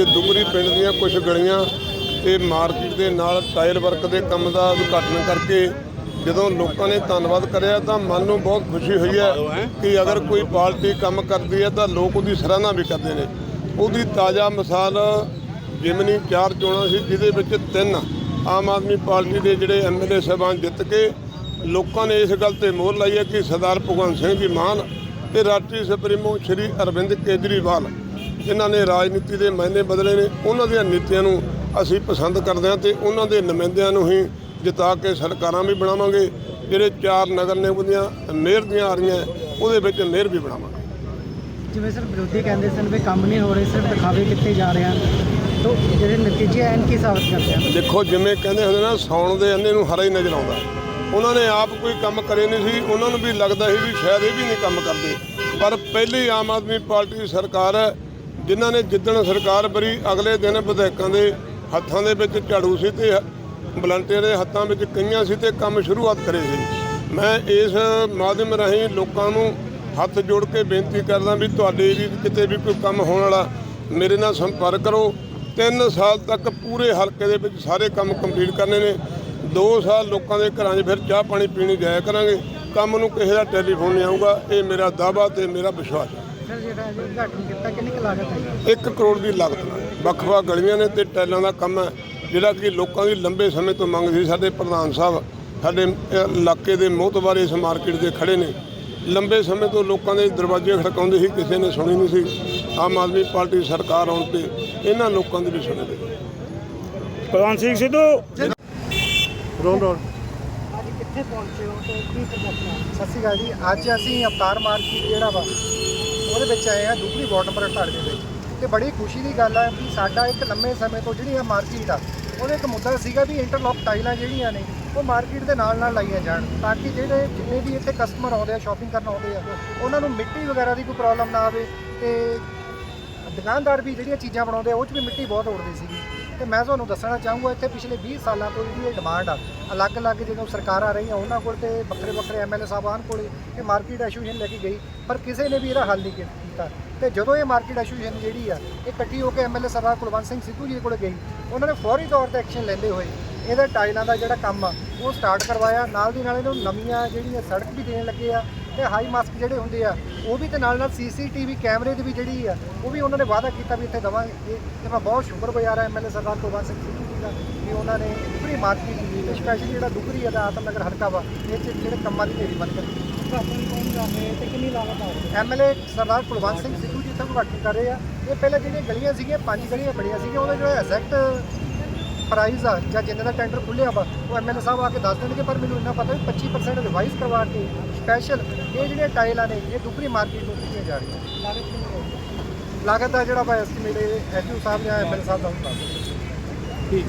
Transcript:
ਅੱਜ ਦੁਗਰੀ ਪਿੰਡ ਦੀਆਂ ਕੁਝ ਗਲੀਆਂ ਤੇ ਮਾਰਕੀਟ ਦੇ ਨਾਲ ਟਾਇਰ ਵਰਕ ਦੇ ਕੰਮ ਦਾ ਉਦਘਾਟਨ ਕਰਕੇ ਜਦੋਂ ਲੋਕਾਂ ਨੇ ਧੰਨਵਾਦ ਕਰਿਆ ਤਾਂ ਮਨ ਨੂੰ ਬਹੁਤ ਖੁਸ਼ੀ ਹੋਈ ਹੈ ਕਿ ਅਗਰ ਕੋਈ ਪਾਰਟੀ ਕੰਮ ਕਰਦੀ ਹੈ ਤਾਂ ਲੋਕ ਉਹਦੀ ਸਰਾਹਨਾ ਵੀ ਕਰਦੇ ਨੇ। ਉਹਦੀ ਤਾਜ਼ਾ ਮਿਸਾਲ ਜਿਮਨੀ ਚਾਰ ਚੋਣਾਂ ਸੀ, ਜਿਹਦੇ ਵਿੱਚ ਤਿੰਨ ਆਮ ਆਦਮੀ ਪਾਰਟੀ ਦੇ ਜਿਹੜੇ ਐਮਐਲਏ ਸਾਹਿਬਾਨ ਜਿੱਤ ਕੇ ਲੋਕਾਂ ਨੇ ਇਸ ਗੱਲ ਤੇ ਮੋਹਰ ਲਾਈ ਹੈ ਕਿ ਸਰਦਾਰ ਭਗਵੰਤ ਸਿੰਘ ਜੀ ਮਾਨ ਤੇ ਰਾਸ਼ਟਰੀ ਸੁਪਰੀਮੋ ਸ਼੍ਰੀ ਅਰਵਿੰਦ ਕੇਜਰੀਵਾਲ ਜਿਨ੍ਹਾਂ ਨੇ ਰਾਜਨੀਤੀ ਦੇ ਮਾਇਨੇ ਬਦਲੇ ਨੇ। ਉਹਨਾਂ ਦੀਆਂ ਨੀਤੀਆਂ ਨੂੰ ਅਸੀਂ ਪਸੰਦ ਕਰਦੇ ਹਾਂ ਤੇ ਉਹਨਾਂ ਦੇ ਨੁਮਾਇੰਦਿਆਂ ਨੂੰ ਹੀ ਜਿਤਾ ਕੇ ਸਰਕਾਰਾਂ ਵੀ ਬਣਾਵਾਂਗੇ। ਜਿਹੜੇ ਚਾਰ ਨਗਰ ਨਿਗਮ ਦੀਆਂ ਮੇਅਰ ਦੀਆਂ ਆ ਰਹੀਆਂ ਉਹਦੇ ਵਿੱਚ ਮੇਅਰ ਵੀ ਬਣਾਵਾਂਗੇ। ਜਿਵੇਂ ਸਰ ਵਿਰੋਧੀ ਕਹਿੰਦੇ ਸਨ ਵੀ ਕੰਮ ਨਹੀਂ ਹੋ ਰਹੇ ਸਿਰਫ ਦਿਖਾਵੇ ਕਿੱਥੇ ਜਾ ਰਹੇ ਹਨ। ਤੋਂ ਜਿਹੜੇ ਨਤੀਜੇ ਹਨ ਕੀ ਸਾਬਤ ਕਰਦੇ ਹਨ ਦੇਖੋ ਜਿਵੇਂ ਕਹਿੰਦੇ ਹੁੰਦੇ ਨਾ ਸੌਣ ਦੇ ਅੰਨੇ ਨੂੰ ਹਰਾ ਹੀ ਨਜ਼ਰ ਆਉਂਦਾ। ਉਹਨਾਂ ਨੇ ਆਪ ਕੋਈ ਕੰਮ ਕਰੇ ਨਹੀਂ ਸੀ, ਉਹਨਾਂ ਨੂੰ ਵੀ ਲੱਗਦਾ ਸੀ ਵੀ ਸ਼ਾਇਦ ਇਹ ਵੀ ਨਹੀਂ ਕੰਮ ਕਰਦੇ। ਪਰ ਪਹਿਲੀ ਆਮ ਆਦਮੀ ਪਾਰਟੀ ਦੀ ਸਰਕਾਰ ਹੈ ਜਿਨ੍ਹਾਂ ਨੇ ਜਿੱਦਣ ਸਰਕਾਰ ਬਰੀ ਅਗਲੇ ਦਿਨ ਵਿਧਾਇਕਾਂ ਦੇ ਹੱਥਾਂ ਦੇ ਵਿੱਚ ਝਾੜੂ ਸੀ ਤੇ ਵਲੰਟੀਅਰ ਦੇ ਹੱਥਾਂ ਵਿੱਚ ਕਈਆਂ ਸੀ ਤੇ ਕੰਮ ਸ਼ੁਰੂਆਤ ਕਰੇ ਸੀ। ਮੈਂ ਇਸ ਮਾਧਿਅਮ ਰਾਹੀਂ ਲੋਕਾਂ ਨੂੰ ਹੱਥ ਜੋੜ ਕੇ ਬੇਨਤੀ ਕਰਦਾ ਵੀ ਤੁਹਾਡੇ ਵੀ ਕਿਤੇ ਵੀ ਕੋਈ ਕੰਮ ਹੋਣ ਵਾਲਾ, ਮੇਰੇ ਨਾਲ ਸੰਪਰਕ ਕਰੋ। 3 ਸਾਲ ਤੱਕ ਪੂਰੇ ਹਲਕੇ ਦੇ ਵਿੱਚ ਸਾਰੇ ਕੰਮ ਕੰਪਲੀਟ ਕਰਨੇ ਨੇ। 2 ਸਾਲ ਲੋਕਾਂ ਦੇ ਘਰਾਂ 'ਚ ਫਿਰ ਚਾਹ ਪਾਣੀ ਪੀਣੀ ਜਾਇਆ ਕਰਾਂਗੇ। ਕੰਮ ਨੂੰ ਕਿਸੇ ਦਾ ਟੈਲੀਫੋਨ ਨਹੀਂ ਆਊਗਾ। ਇਹ ਮੇਰਾ ਦਾਅਵਾ ਤੇ ਮੇਰਾ ਵਿਸ਼ਵਾਸ ਹੈ। ਸਰ ਜਿਹੜਾ ਇਹ ਉਦਘਾਟਨ ਕੀਤਾ ਕਿੰਨੀ ਕੁ ਲਾਗਤ ਹੈ? 1 ਕਰੋੜ ਦੀ ਲਾਗਤ ਵੱਖ-ਵੱਖ ਗਲੀਆਂ ਨੇ ਤੇ ਟੈਲਾਂ ਦਾ ਕੰਮ ਹੈ। ਜਿਹੜਾ ਕਿ ਲੋਕਾਂ ਦੀ ਲੰਬੇ ਸਮੇਂ ਤੋਂ ਮੰਗ ਸੀ। ਸਾਡੇ ਪ੍ਰਧਾਨ ਸਾਹਿਬ ਸਾਡੇ ਇਲਾਕੇ ਦੇ ਮੋਹਤਬਾਰ ਇਸ ਮਾਰਕੀਟ ਦੇ ਖੜੇ ਨੇ। ਲੰਬੇ ਸਮੇਂ ਤੋਂ ਲੋਕਾਂ ਦੇ ਦਰਵਾਜ਼ੇ ਖੜਕਾਉਂਦੇ ਸੀ। ਕਿਸੇ ਨੇ ਸੁਣੀ ਨਹੀਂ ਸੀ। ਆਮ ਆਦਮੀ ਪਾਰਟੀ ਸਰਕਾਰ ਆਉਣ ਤੇ ਇਹਨਾਂ ਲੋਕਾਂ ਦੀ ਵੀ ਸੁਣੀ ਭਗਵੰਤ ਸਿੰਘ ਸਿੱਧੂ। ਰੋਣ ਰੋਣ ਅੱਜ ਕਿੱਥੇ ਪਹੁੰਚੇ ਹੋ ਤੇ ਕੀ ਕਰਨਾ ਸਤਿ ਸ਼੍ਰੀ ਅਕਾਲ ਜੀ ਅੱਜ ਅਸੀਂ ਅਵਤਾਰ ਮਾਰਕੀਟ ਜਿਹੜਾ ਵਾ ਉਹਦੇ ਵਿੱਚ ਆਏ ਆ ਦੁਗਰੀ ਵਾਰਡ ਨੰਬਰ 48 ਦੇ ਵਿੱਚ। ਤੇ ਬੜੀ ਖੁਸ਼ੀ ਦੀ ਗੱਲ ਹੈ ਵੀ ਸਾਡਾ ਇੱਕ ਲੰਮੇ ਸਮੇਂ ਤੋਂ ਜਿਹੜੀ ਆ ਮਾਰਕੀਟ ਆ ਉਹਦੇ ਇੱਕ ਮੁੱਦਾ ਸੀਗਾ ਵੀ ਇੰਟਰਲੌਕ ਟਾਈਲਾਂ ਜਿਹੜੀਆਂ ਨੇ ਉਹ ਮਾਰਕੀਟ ਦੇ ਨਾਲ ਨਾਲ ਲਾਈਆਂ ਜਾਣ ਤਾਂ ਕਿ ਜਿਹੜੇ ਜਿੰਨੇ ਵੀ ਇੱਥੇ ਕਸਟਮਰ ਆਉਂਦੇ ਆ ਸ਼ਾਪਿੰਗ ਕਰਨ ਆਉਂਦੇ ਆ ਉਹਨਾਂ ਨੂੰ ਮਿੱਟੀ ਵਗੈਰਾ ਦੀ ਕੋਈ ਪ੍ਰੋਬਲਮ ਨਾ ਆਵੇ ਤੇ ਦੁਕਾਨਦਾਰ ਵੀ ਜਿਹੜੀਆਂ ਚੀਜ਼ਾਂ ਬਣਾਉਂਦੇ ਆ, ਉਹ 'ਚ ਵੀ ਮਿੱਟੀ ਬਹੁਤ ਉੜਦੀ ਸੀਗੀ। ਤੇ ਮੈਂ ਤੁਹਾਨੂੰ ਦੱਸਣਾ ਚਾਹੂੰਗਾ, ਇੱਥੇ ਪਿਛਲੇ 20 ਸਾਲਾਂ ਤੋਂ ਜਿਹੜੀ ਇਹ ਡਿਮਾਂਡ ਆ, ਅਲੱਗ-ਅਲੱਗ ਜਦੋਂ ਸਰਕਾਰਾਂ ਰਹੀਆਂ ਉਹਨਾਂ ਕੋਲ ਤੇ ਵੱਖਰੇ ਵੱਖਰੇ ਐਮਐਲਏ ਸਾਹਿਬਾਨ ਕੋਲ ਇਹ ਮਾਰਕੀਟ ਐਸੋਸੀਏਸ਼ਨ ਲੈ ਕੇ ਗਈ, ਪਰ ਕਿਸੇ ਨੇ ਵੀ ਇਹਦਾ ਹੱਲ ਨਹੀਂ ਕੀਤਾ। ਤੇ ਜਦੋਂ ਇਹ ਮਾਰਕੀਟ ਐਸੋਸੀਏਸ਼ਨ ਜਿਹੜੀ ਆ, ਇਹ ਇਕੱਠੀ ਹੋ ਕੇ ਐਮਐਲਏ ਸਰਦਾਰ ਕੁਲਵੰਤ ਸਿੰਘ ਸਿੱਧੂ ਜੀ ਕੋਲ ਗਈ, ਉਹਨਾਂ ਨੇ ਫੌਰੀ ਤੌਰ ਤੇ ਐਕਸ਼ਨ ਲੈਂਦੇ ਹੋਏ ਇਹਦੇ ਟਾਈਲਾਂ ਦਾ ਜਿਹੜਾ ਕੰਮ ਆ, ਉਹ ਸਟਾਰਟ ਕਰਵਾਇਆ। ਨਾਲ ਦੀ ਨਾਲ ਇਹਨੂੰ ਨਵੀਆਂ ਜਿਹੜੀਆਂ ਸੜਕ ਵੀ ਦੇਣ ਲੱਗੇ ਆ ਤੇ ਹਾਈ ਮਾਸਕ ਜਿਹੜੇ ਹੁੰਦੇ ਆ, ਉਹ ਵੀ ਤੇ ਨਾਲ ਨਾਲ ਸੀਸੀਟੀਵੀ ਕੈਮਰੇ ਦੀ ਵੀ ਜਿਹੜੀ ਆ, ਉਹ ਵੀ ਉਹਨਾਂ ਨੇ ਵਾਅਦਾ ਕੀਤਾ ਵੀ ਇੱਥੇ ਦਵਾਂਗੇ। ਤੇ ਮੈਂ ਬਹੁਤ ਸ਼ੁਕਰਗੁਜ਼ਾਰ ਹਾਂ ਐਮਐਲਏ ਸਰਦਾਰ ਕੁਲਵੰਤ ਸਿੰਘ ਸਿੱਧੂ ਜੀ ਦਾ ਕਿ ਉਹਨਾਂ ਨੇ ਦੁਗਰੀ ਮਾਰਕੀਟ ਸਪੈਸ਼ਲੀ ਜਿਹੜਾ ਦੁਗਰੀ ਆ ਦਾ ਆਤਮਨਗਰ ਹਲਕਾ ਵਾ, ਇਹ 'ਚ ਜਿਹੜੇ ਕੰਮਾਂ ਦੀ ਢੇਰੀ ਬਣ ਕਰੀ ਉਦਘਾਟਨ ਕੌਣ ਕਰ ਐਮਐਲਏ ਸਰਦਾਰ ਕੁਲਵੰਤ ਸਿੰਘ ਸਿੱਧੂ ਜੀ ਤੋਂ ਉਦਘਾਟਨ ਕਰ ਰਹੇ ਆ। ਇਹ ਪਹਿਲਾਂ ਜਿਹੜੀਆਂ ਗਲੀਆਂ ਸੀਗੀਆਂ, ਪੰਜ ਗਲੀਆਂ ਬਣੀਆਂ ਸੀਗੀਆਂ, ਉਹਦਾ ਜਿਹੜਾ ਐਗਜ਼ੈਕਟ ਪ੍ਰਾਈਜ਼ ਆ ਜਾਂ ਜਿੰਨੇ ਦਾ ਟੈਂਡਰ ਖੁੱਲਿਆ ਵਾ, ਉਹ ਐਮਐਲਏ ਸਾਹਿਬ ਆ ਕੇ ਦੱਸ ਦੇਣਗੇ, ਪਰ ਮੈਨੂੰ ਇੰਨਾ ਪਤਾ ਵੀ 25% ਰਿਵਾਈਜ਼ ਕਰਵਾ ਕੇ ਸਪੈਸ਼ਲ ਇਹ ਜਿਹੜੀਆਂ ਟਾਈਲਾਂ ਨੇ, ਇਹ ਦੁਗਰੀ ਮਾਰਕੀਟ ਨੂੰ ਦਿੱਤੀਆਂ ਜਾ ਰਹੀਆਂ ਲਾਗਤ ਕਿੰਨੀ ਹੋਈ ਲਾਗਤ ਦਾ ਜਿਹੜਾ ਵਾ ਐਸਟੀਮੇਟ ਐਸਯੂ ਸਾਹਿਬ ਜਾਂ ਐਮਐਲਏ ਸਾਹਿਬ ਦਾ ਹੁੰਦਾ ਠੀਕ।